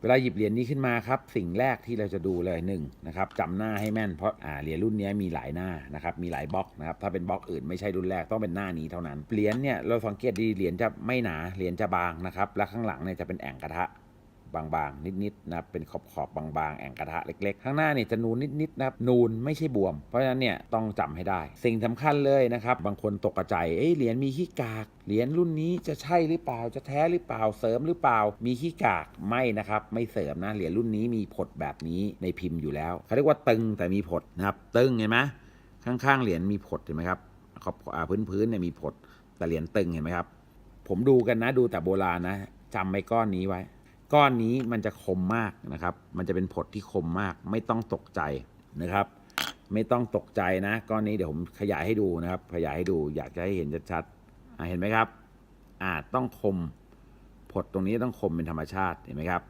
เวลาหยิบเหรียญนี้ขึ้นมาครับ สิ่งแรกที่เราจะดูเลยหนึ่งนะครับจำหน้าให้แม่นเพราะอ่าเหรียญรุ่นนี้มีหลายหน้านะครับมีหลายบล็อกนะครับถ้าเป็นบล็อกอื่นไม่ใช่รุ่นแรกต้องเป็นหน้านี้เท่านั้นเหรียญเนี่ยเราสังเกตดีเหรียญจะไม่หนาเหรียญจะบางนะครับและข้างหลังเนี่ยจะเป็นแอ่งกระทะ บางๆ นิดๆนะครับเป็นขอบขอบบางๆ แอ่งกระทะเล็กๆ ข้างหน้าเนี่ยจะนูนนิดๆนะครับนูนไม่ใช่บวม เพราะฉะนั้นเนี่ยต้องจำให้ได้ สิ่งสำคัญเลยนะครับ บางคนตกใจเอ้ยเหรียญมีขี้กาก เหรียญรุ่นนี้จะใช่หรือเปล่าจะแท้หรือเปล่าเสริมหรือเปล่า มีขี้กากไม่นะครับไม่เสริมนะเหรียญรุ่นนี้มีผดแบบนี้ในพิมพ์อยู่แล้วเขาเรียกว่าตึงแต่มีผดนะครับตึงเห็นไหมข้างๆเหรียญมีผดเห็นไหมครับขอบพื้นๆเนี่ยมีผดแต่เหรียญตึงเห็นไหมครับ ผมดูกันนะดูแต่โบราณนะจำไอ้ก้อนนี้ไว้ ก้อนนี้มันจะคมมากนะครับ มันจะเป็นผดที่คมมาก ไม่ต้องตกใจนะครับ ไม่ต้องตกใจนะ ก้อนนี้เดี๋ยวผมขยายให้ดูนะครับ ขยายให้ดูอยากจะให้เห็นชัดๆเห็นไหมครับ อ่าต้องคมผดตรงนี้ต้องคมเป็นธรรมชาติเห็นไหมครับ